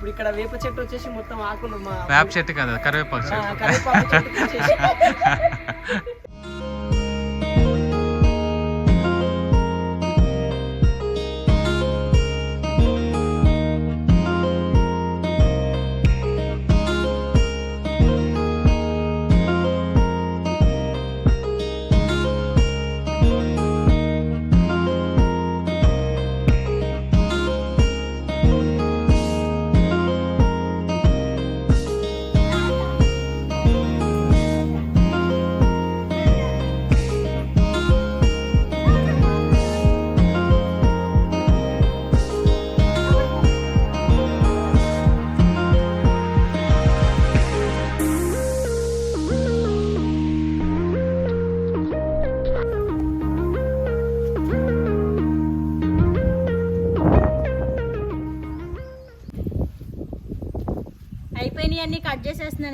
ఇప్పుడు ఇక్కడ వేప చెట్టు వచ్చేసి మొత్తం ఆకులు మా వేప చెట్టు కదా కరివేపాకు చెట్టు.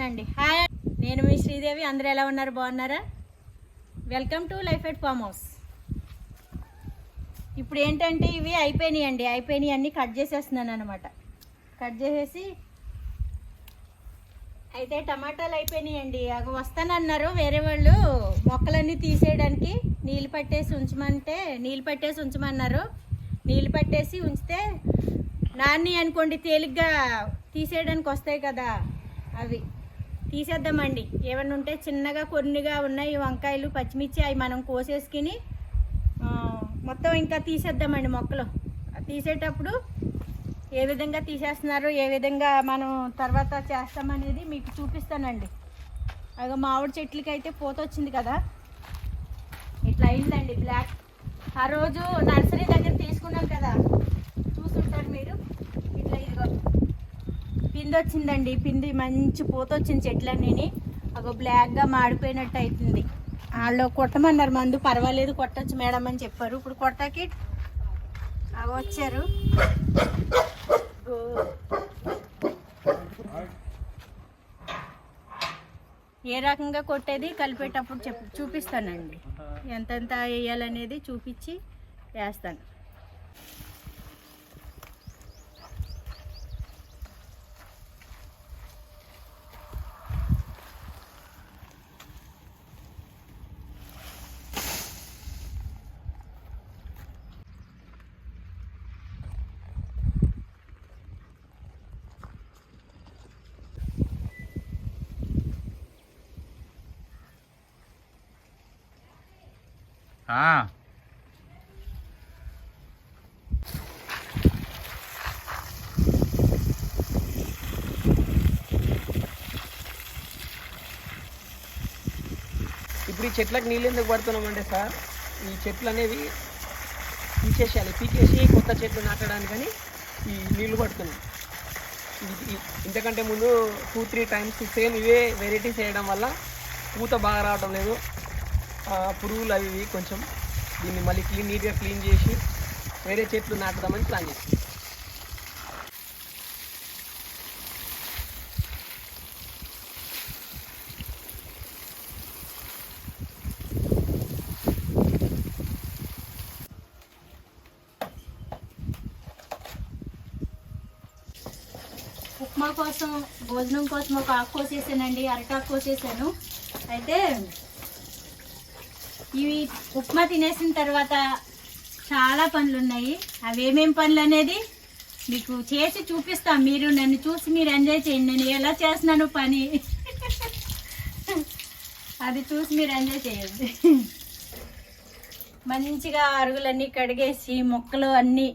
అండి. హాయ్ నేను మీ శ్రీదేవి. అందరూ ఎలా ఉన్నారు? బాగున్నారా? Welcome to life at farm house ఇప్పుడు ఏంటంటే ఇవి అయిపోయినాయి అండి అయిపోయినాయి అన్ని కట్ చేసేస్తున్నాను అనమాట కట్ చేసేసి అయితే టమాటాలు అయిపోయినాయి అండి అవి వస్తానన్నారు వేరే వాళ్ళు. మొక్కలన్నీ తీసేయడానికి నీళ్ళు పట్టేసి ఉంచమంటే నీళ్ళు పట్టేసి ఉంచమన్నారు. నీళ్ళు పట్టేసి ఉంచితే నాన్ని అనుకోండి తేలిగ్గా తీసేయడానికి వస్తాయి కదా అవి. తీసేద్దామండి. ఏమన్నా ఉంటే చిన్నగా కొన్నిగా ఉన్నాయి. వంకాయలు పచ్చిమిర్చి అవి మనం కోసేసుకుని మొత్తం ఇంకా తీసేద్దామండి మొక్కలు. తీసేటప్పుడు ఏ విధంగా తీసేస్తున్నారు ఏ విధంగా మనం తర్వాత చేస్తామనేది మీకు చూపిస్తానండి. అగ మామిడి చెట్లకి అయితే పూత వచ్చింది కదా. ఇట్లా అయిందండి బ్లాక్. ఆ రోజు నర్సరీ దగ్గర తీసుకున్నాం కదా చూసుంటారు మీరు ఇట్లా ఇదిగో పిండి వచ్చిందండి పిండి మంచి పూత వచ్చింది చెట్లన్నీ అగో బ్లాక్గా మాడిపోయినట్టు అవుతుంది వాళ్ళు కొట్టమన్నారు మందు పర్వాలేదు కొట్టచ్చు మేడం అని చెప్పారు. ఇప్పుడు కొట్టకి అవి వచ్చారు. ఏ రకంగా కొట్టేది కలిపేటప్పుడు చెప్ చూపిస్తానండి. ఎంతెంత వేయాలనేది చూపించి వేస్తాను. ఇప్పుడు ఈ చెట్లకు నీళ్ళు ఎందుకు పడుతున్నామంటే సార్ ఈ చెట్లు అనేవి తీసేసేయాలి పీకేసి కొత్త చెట్లు నాటడానికని ఈ నీళ్ళు పడుతున్నాం ఇంతకంటే ముందు టూ త్రీ టైమ్స్ సేమ్ ఇవే వెరైటీస్ వేయడం వల్ల పూత బాగా రావడం లేదు. పురుగులు అవి ఇవి కొంచెం దీన్ని మళ్ళీ క్లీన్ నీట్గా క్లీన్ చేసి వేరే చెట్లు నాటుదామని ప్లాన్ చేస్తాం ఉప్మా కోసం భోజనం కోసం ఒక ఆకు కోసేసానండి అరటాకు కోసేసాను. అయితే ఇవి ఉప్మా తినేసిన తర్వాత చాలా పనులు ఉన్నాయి అవి ఏమేం పనులు అనేది మీకు చేసి చూపిస్తాం. మీరు నన్ను చూసి మీరు ఎంజాయ్ చేయండి. నేను ఎలా చేస్తున్నాను పని? అది చూసి మీరు ఎంజాయ్ చేయండి. మంచిగా అరుగులన్నీ కడిగేసి మొక్కలు అన్నీ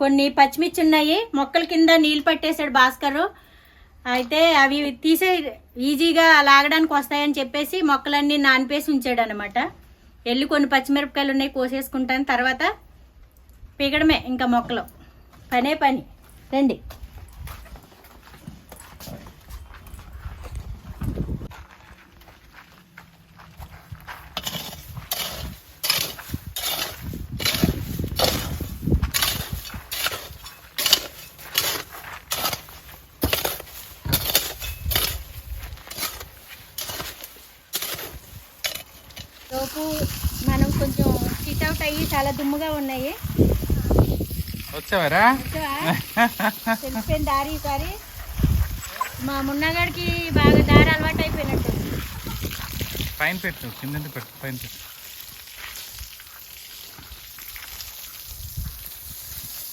కొన్ని పచ్చిమిర్చి ఉన్నాయి. మొక్కల కింద నీళ్ళు పట్టేశాడు భాస్కరు. అయితే అవి తీసే ఈజీగా లాగడానికి వస్తాయని చెప్పేసి మొక్కలన్నీ నానిపేసి ఉంచాడు అనమాట వెళ్ళి కొన్ని పచ్చిమిరపకాయలు ఉన్నాయి కోసేసుకుంటాను. తర్వాత పీగడమే ఇంకా మొక్కలు. పనే పని. రండి లోపు మనం కొంచెం సిట్ అవుట్ అయ్యి చాలా దుమ్ముగా ఉన్నాయి. వచ్చావారా? వచ్చావా? తెలిసిపోయిన దారి ఈసారి. మా మున్నగాడికి బాగా దారి అలవాటు అయిపోయినట్టు. పైన పెట్టు కింద పెట్టు పైన పెట్టు.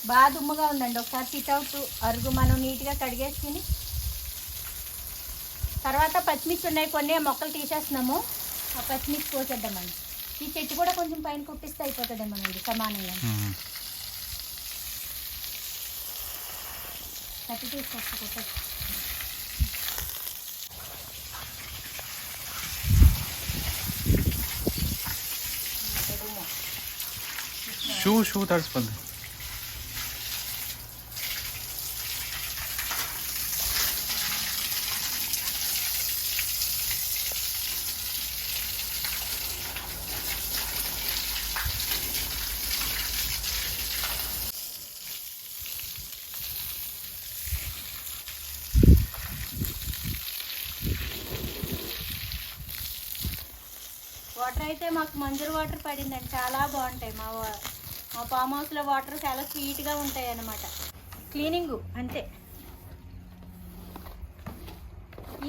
బాగా దుమ్ముగా ఉందండి. ఒకసారి సిట్ అవుట్ అరుగు మనం నీట్గా కడిగేసుకుని. తర్వాత పచ్చిమిర్చి ఉన్నాయి కొన్ని మొక్కలు తీసేస్తున్నాము. ఆ పచ్చిమిర్చి కోసేద్దామండి. ఈ చెట్టు కూడా కొంచెం పైన కుట్టిస్తే అయిపోతుందేమోనండి సమానంగా. ఉమ్. కట్టి తీసుకొస్తా షూ షూ తడిసిపోద్ది వాటర్ అయితే మాకు మంజూరు వాటర్ పడిందండి. చాలా బాగుంటాయి. మా మా ఫామ్ హౌస్లో వాటర్ చాలా స్వీట్గా ఉంటాయి అన్నమాట. క్లీనింగ్ అంతే.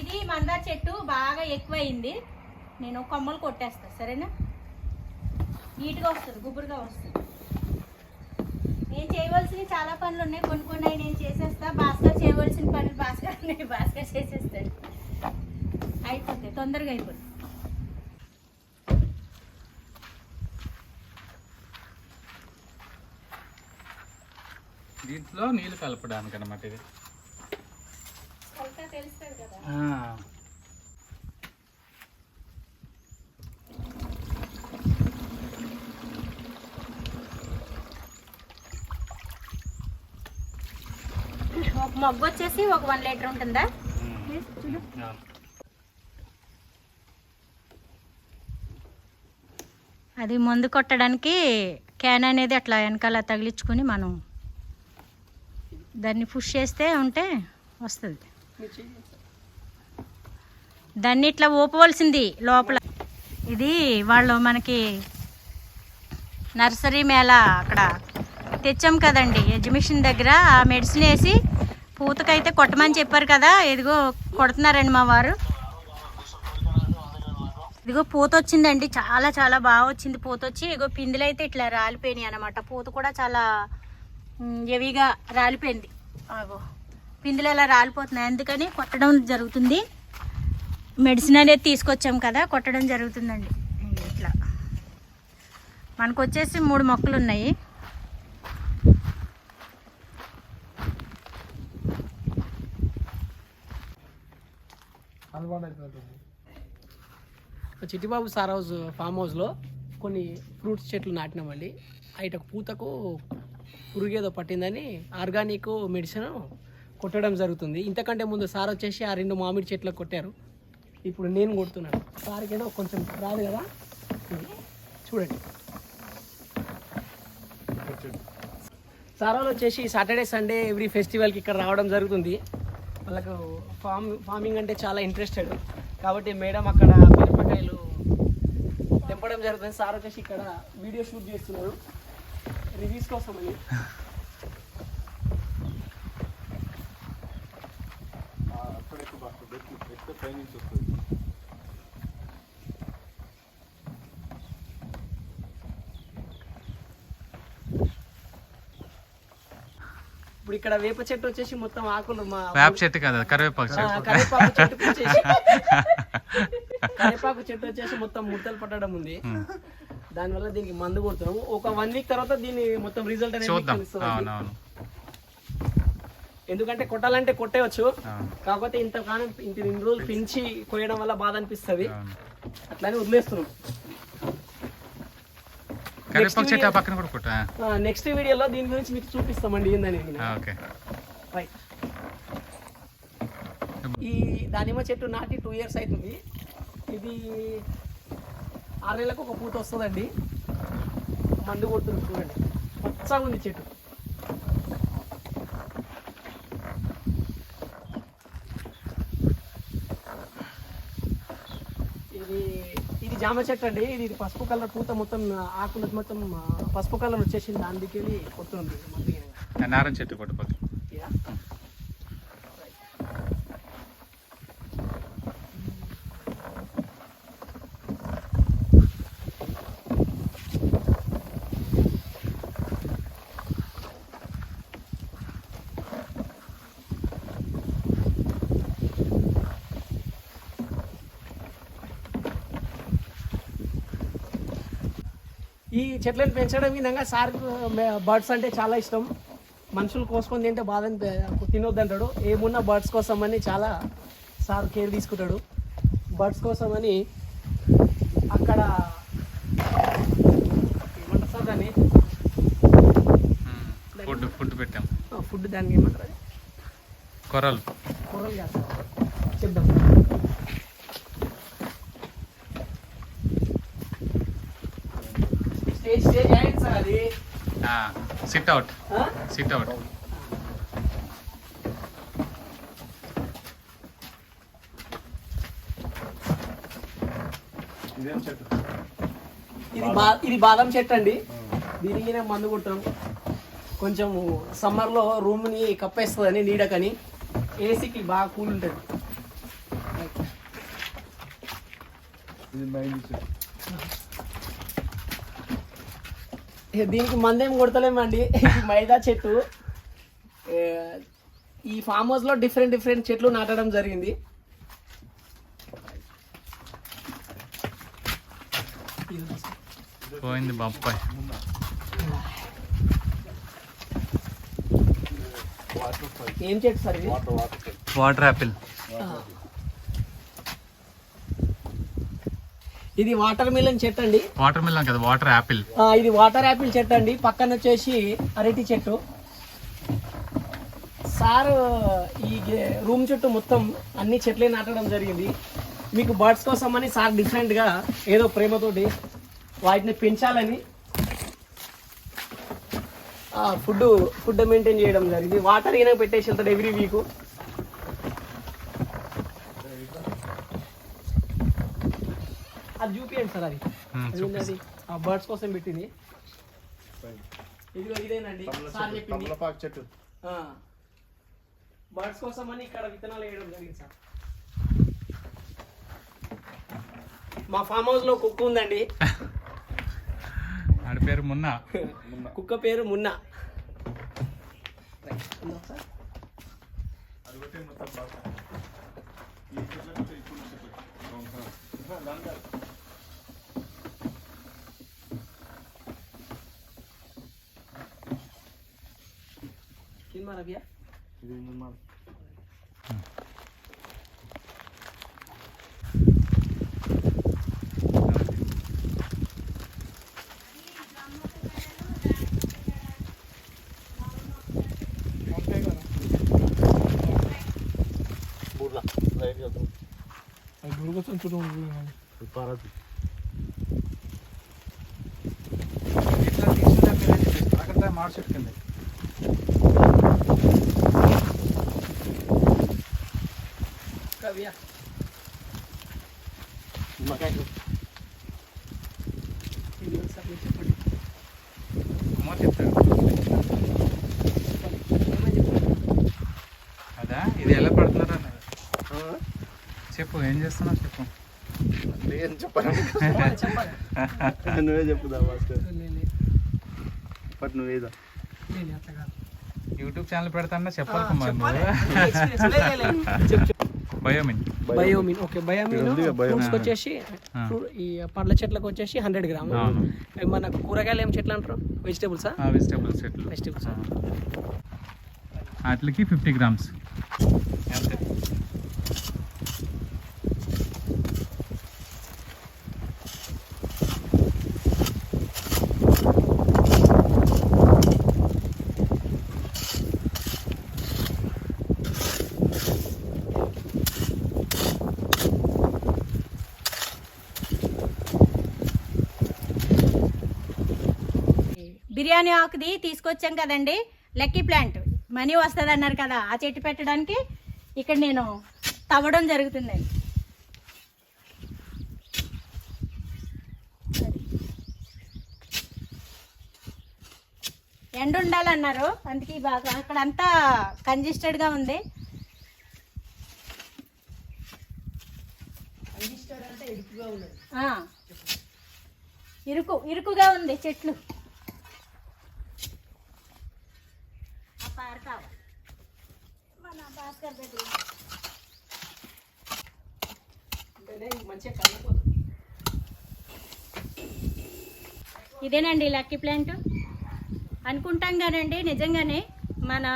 ఇది మందార చెట్టు బాగా ఎక్కువైంది. నేను కొమ్మలు కొట్టేస్తా. సరేనా? నీట్గా వస్తుంది. గుబురుగా వస్తుంది. నేను చేయవలసినవి చాలా పనులు ఉన్నాయి. కొన్ని కొన్ని నేను చేసేస్తా. భాస్కర్ చేయవలసిన పనులు భాస్కర్ ఉన్నాయి. భాస్కర్ చేసేస్తాడు. అయిపోతాయి. తొందరగా అయిపోతుంది దీంట్లో నీళ్ళు కలపడానికి అనమాట ఇది. ఒక మొగ్గు వచ్చేసి ఒక వన్ లీటర్ ఉంటుందా. అది మందు కొట్టడానికి క్యాన్ అనేది అట్లా వెనకాల తగిలించుకొని మనం దాన్ని పుష్ చేస్తే ఉంటే వస్తుంది. దాన్ని ఇట్లా ఊపవలసింది లోపల. ఇది వాళ్ళు మనకి నర్సరీ మేళ అక్కడ తెచ్చాం కదండి. ఎగ్జిబిషన్ దగ్గర ఆ మెడిసిన్ వేసి పూతకైతే కొట్టమని చెప్పారు కదా ఇదిగో కొడుతున్నారండి మా వారు. ఇదిగో పూత వచ్చిందండి చాలా చాలా బాగా వచ్చింది పూత వచ్చి ఇగో పిందులు అయితే ఇట్లా రాలిపోయినాయి అనమాట పూత కూడా చాలా హెవీగా రాలిపోయింది. అగో పిందులు ఎలా రాలిపోతున్నాయి. అందుకని కొట్టడం జరుగుతుంది. మెడిసిన్ అనేది తీసుకొచ్చాం కదా కొట్టడం జరుగుతుందండి. ఇట్లా. మనకు వచ్చేసి మూడు మొక్కలు ఉన్నాయి. చిట్టిబాబు సార్ హౌస్ ఫామ్ హౌస్లో కొన్ని ఫ్రూట్స్ చెట్లు నాటినామండి. అయిటకు పూతకు పురుగేదో పట్టిందని ఆర్గానిక్ మెడిసిన్ కొట్టడం జరుగుతుంది. ఇంతకంటే ముందు సార్ వచ్చేసి ఆ రెండు మామిడి చెట్లకు కొట్టారు. ఇప్పుడు నేను కొడుతున్నాను. సార్కేదో కొంచెం రాదు కదా? చూడండి. సార్ వాళ్ళు వచ్చేసి సాటర్డే సండే ఎవ్రీ ఫెస్టివల్కి ఇక్కడ రావడం జరుగుతుంది. వాళ్ళకు ఫార్మ్ ఫార్మింగ్ అంటే చాలా ఇంట్రెస్టెడ్. కాబట్టి మేడం అక్కడ మిరపకాయలు తెంపడం జరుగుతుంది. సార్ వచ్చేసి ఇక్కడ వీడియో షూట్ చేస్తున్నారు. రివ్యూస్ కోసం ఇప్పుడు ఇక్కడ వేప చెట్టు వచ్చేసి మొత్తం ఆకులు మా వేప చెట్టు కదా కరివేపాకు చెట్టు. కరివేపాకు చెట్టు వచ్చేసి. కరివేపాకు చెట్టు వచ్చేసి మొత్తం ముద్దలు పట్టడం ఉంది. దానివల్ల దీనికి మందు కొడుతున్నాము. ఒక వన్ వీక్ తర్వాత దీని మొత్తం రిజల్ట్ అనేది చూద్దాం. అవునవును. ఎందుకంటే కొట్టాలంటే కొట్టేయచ్చు. కాకపోతే ఇంత కాలం ఇంత ఇన్ని రోజులు పెంచి కోయడం వల్ల బాధ అనిపిస్తుంది. అట్లానే వదిలేస్తున్నాం. నెక్స్ట్ వీడియోలో దీని గురించి మీకు చూపిస్తామండి ఏందని. ఈ దానిమ్మ చెట్టు నాటి టూ ఇయర్స్ అవుతుంది. ఇది ఆరు నెలలకు ఒక పూత వస్తుందండి. మందు కొడుతుంది చూడండి. పచ్చగా ఉంది చెట్టు. ఇది ఇది జామ చెట్టు అండి. ఇది పసుపు కలర్ పూత మొత్తం ఆకులు మొత్తం పసుపు కలర్ వచ్చేసింది. అందుకెళ్ళి కొడుతుంది మందు. నారాయణ చెట్టు కొట్టుకోదు చెట్లను పెంచడం విధంగా సార్ బర్డ్స్ అంటే చాలా ఇష్టం. మనుషులు కోసుకొని తింటే బాధ తినొద్దంటాడు. ఏమున్నా బర్డ్స్ కోసం అని చాలా సార్ కేర్ తీసుకుంటాడు. బర్డ్స్ కోసం అని అక్కడ ఏమంటారు సార్ దాన్ని? ఫుడ్ ఫుడ్ పెట్టాం. ఫుడ్ దానికి ఏమంటారు? కొరలు కూరలు కాదు చెప్దాం స్టేజ్ స్టేజ్ అయింది సార్ అది సిట్ అవుట్? సిట్ అవుట్ ఇది బా ఇది బాదం చెట్టు అండి. దీనికి నేను మందు కొట్టాం కొంచెం సమ్మర్లో రూమ్ని కప్పేస్తుందని నీడకని. ఏసీకి బాగా కూల్ ఉంటుంది ఇక దీనికి మందేం కొడతలేమండి. మైదా చెట్టు. ఈ ఫామ్ హౌస్లో డిఫరెంట్ డిఫరెంట్ చెట్లు నాటడం జరిగింది. పోయింది బొప్పాయి. ఏం చెట్టు సార్ వాటర్ యాపిల్ ఇది వాటర్ మిలన్ చెట్టు అండి. వాటర్ మిలన్ కదా వాటర్ యాపిల్. ఇది వాటర్ యాపిల్ చెట్టు అండి. పక్కన వచ్చేసి అరటి చెట్టు. సార్ ఈ గే- రూమ్ చుట్టూ మొత్తం అన్ని చెట్లే నాటడం జరిగింది. మీకు బర్డ్స్ కోసం అని సార్ డిఫరెంట్గా ఏదో ప్రేమతోటి వాటిని పెంచాలని ఫుడ్ ఫుడ్ మెయింటైన్ చేయడం జరిగింది. వాటర్ ఈయన పెట్టేసి వెళ్తాడు ఎవ్రీ వీక్ అది చూపియండి సార్ అది. అది ఆ బర్డ్స్ కోసం పెట్టింది. ఇదిగో ఇదేనండి. సార్ చెప్పింది. చెట్టు. బర్డ్స్ కోసం అని ఇక్కడ విత్తనాలు వేయడం జరిగింది సార్. మా ఫామ్ హౌస్లో కుక్క ఉందండి. ఆడి పేరు మున్న. కుక్క పేరు మున్నా. ఉందా maravilla. Durgasan çocuğum bugün. Para ಮಾಡ್ಸಿಟ್ಕೊಂಡೆ Kumar చెప్తాడు అదా ఇది ఎలా పడుతున్నారు చెప్పు ఏం చేస్తున్నావు చెప్పు చెప్పాను చెప్పాలి, నువ్వే చెప్పుదా భాస్కర్ బట్ నువ్వేదా. యూట్యూబ్ ఛానల్ పెడతాన్నా చెప్పాలి కుమార్ చెప్పాలి. నువ్వు బయోమిన్ బయోమిన్ ఓకే బయోమిన్. ఫ్రూట్స్కి వచ్చేసి. ఫ్రూ- ఈ పండ్ల చెట్లకు వచ్చేసి హండ్రెడ్ గ్రామ్. మన కూరగాయలు ఏం చెట్లు అంటారు? వెజిటేబుల్సా వెజిటేబుల్స్ చెట్లు. వెజిటేబుల్స్ వాటికి ఫిఫ్టీ గ్రామ్స్ ఆకుది తీసుకొచ్చాం కదండి. లక్కీ ప్లాంట్ మనీ వస్తుంది అన్నారు కదా ఆ చెట్టు పెట్టడానికి ఇక్కడ నేను తవ్వడం జరుగుతుందండి ఎండ ఉండాలన్నారు అందుకే బాగా అక్కడ అంతా కంజెస్టెడ్గా ఉంది. ఇరుకు ఇరుకుగా ఉంది చెట్లు ఆ పార కావాలి మన భాస్కర్ దగ్గర ఉంది. అంటేనే ఇది మంచిగా కలగపోతుంది ఇదేనండి లక్కీ ప్లాంట్. అనుకుంటాం కానండి నిజంగానే మన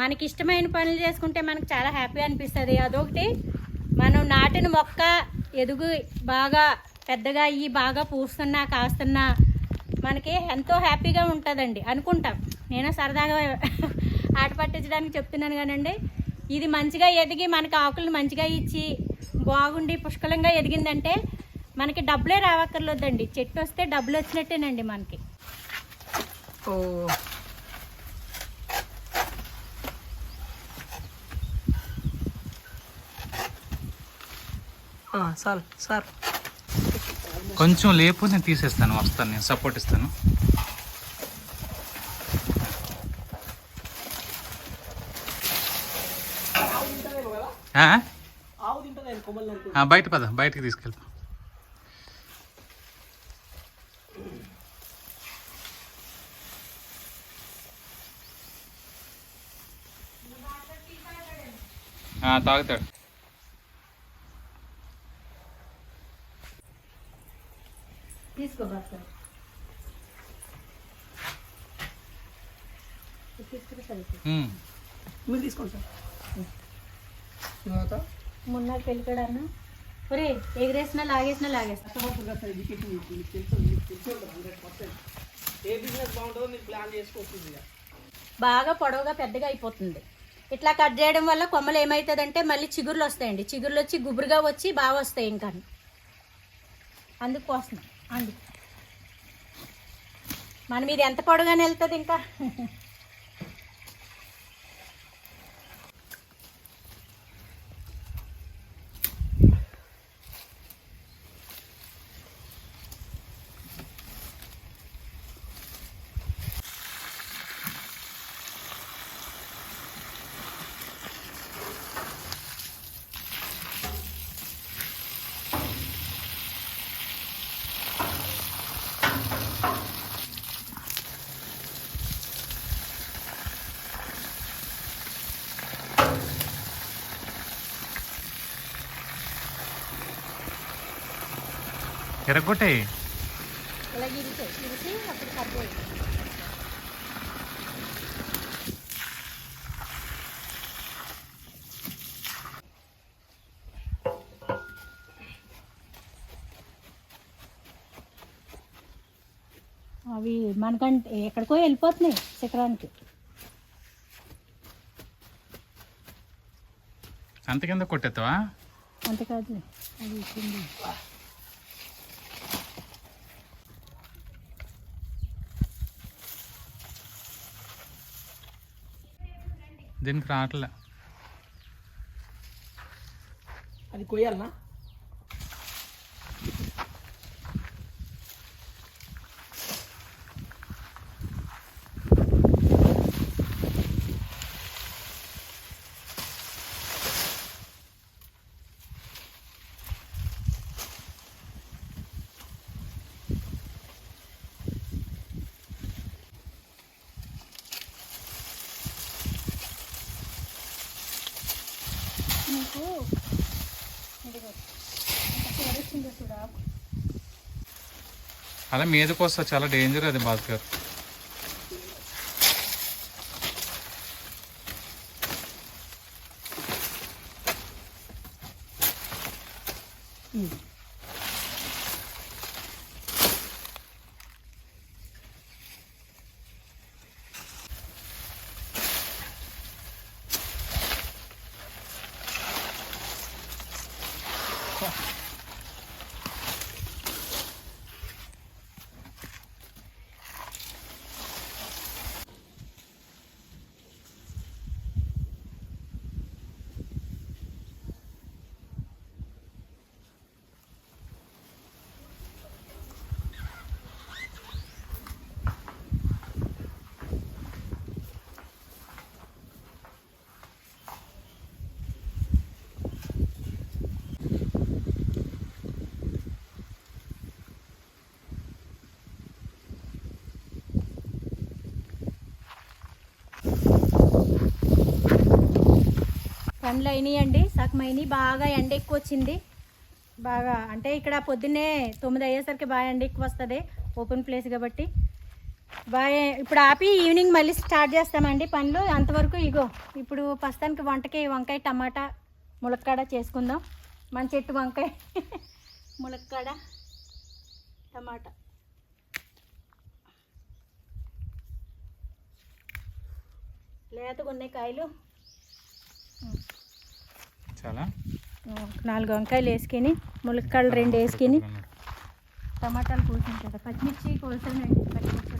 మనకి ఇష్టమైన పనులు చేసుకుంటే మనకు చాలా హ్యాపీ అనిపిస్తుంది. అదొకటి మనం నాటిన మొక్క ఎదుగు బాగా పెద్దగా అయ్యి బాగా పూస్తున్నా కాస్తున్నా మనకి ఎంతో హ్యాపీగా ఉంటుందండి. అనుకుంటాం. నేను సరదాగా ఆట పట్టించడానికి చెప్తున్నాను కానండి ఇది మంచిగా ఎదిగి మనకి ఆకులు మంచిగా ఇచ్చి బాగుండి పుష్కలంగా ఎదిగిందంటే మనకి డబ్బులే రావక్కర్లేదండి. చెట్టు వస్తే డబ్బులు వచ్చినట్టేనండి మనకి. ఓ. ఆ, సార్ సార్. కొంచెం లేపు నేను తీసేస్తాను వస్తాను నేను సపోర్ట్ ఇస్తాను. బయట పద బయటికి తీసుకెళ్తా. తాగుతాడు. తీసుకో. మీరు తీసుకోండి సార్. మొన్న పెళ్ళికడన్నా? ఒరే ఎగిరేసినా లాగేసినా లాగేస్తా. బాగా పొడవుగా పెద్దగా అయిపోతుంది. ఇట్లా కట్ చేయడం వల్ల కొమ్మలు ఏమవుతుందంటే మళ్ళీ చిగుర్లు వస్తాయండి. చిగుర్లు వచ్చి గుబురుగా వచ్చి బాగా వస్తాయి ఇంకా. అందుకోసం అందుకు. మనం ఇది ఎంత పొడవుగానే వెళ్తుంది ఇంకా? കിടക്കോട്ടെ ഇളകിരിക്കെ ഇരിച്ച് അപ്പോൾ കറി మనకంటే ఎక్కడికో వెళ్ళిపోతున్నాయి శిఖరానికి. అంత కింద కొట్టేస్తావా? అంతేకాదు అది ఇచ్చింది. దీనికి రావట్లే. అది కొయ్యాలనా? నీకు? అలా మీదకి వస్తా చాలా డేంజర్ అది భాస్కర్ పనులు అయినాయండి సగం అయినాయి బాగా ఎండ ఎక్కువ వచ్చింది బాగా అంటే ఇక్కడ పొద్దున్నే తొమ్మిది అయ్యేసరికి బాగా ఎండ ఎక్కువ వస్తుంది ఓపెన్ ప్లేస్ కాబట్టి. బాగా ఇప్పుడు ఆపి ఈవినింగ్ మళ్ళీ స్టార్ట్ చేస్తామండి పనులు. అంతవరకు ఇగో ఇప్పుడు ప్రస్తుతానికి వంటకి వంకాయ టమాటా ములక్కాడ చేసుకుందాం. మన చెట్టు వంకాయ ములక్కాడ టమాటా. లేతగా ఉన్నాయి కాయలు. చాలా. నాలుగు వంకాయలు వేసుకొని ములక్కాడలు రెండు వేసుకొని టమాటాలు కోసాం కదా పచ్చిమిర్చి కోసానండి పచ్చిమిర్చి.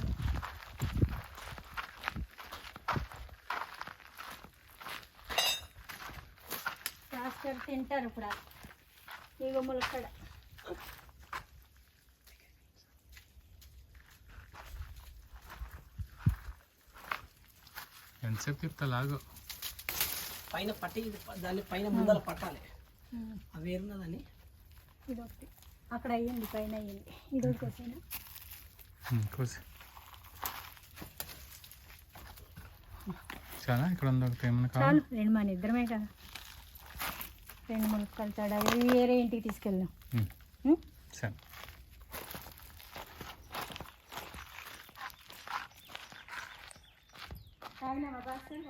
తింటారు ఇప్పుడు ఇగో ములక్కాడ ఎంతసేపు తిప్పుతా లాగు. పైన పట్టి ఇది దాన్ని పైన ముందర పట్టాలి. అవి ఒకటి అక్కడ అయ్యింది పైన అయ్యింది ఇది ఒకటి కోసాను ఉమ్, కోసి. చాలా ఇక్కడ ఉంది ఒకటి ఏమైనా కావాలి? చాలు రెండు మన ఇద్దరమే కదా. రెండు ములక్కాయలు తడ. ఇవి వేరే ఇంటికి తీసుకెళ్దాం. ఉమ్, ఉం? సరే. తాగినావా బాస్కర్?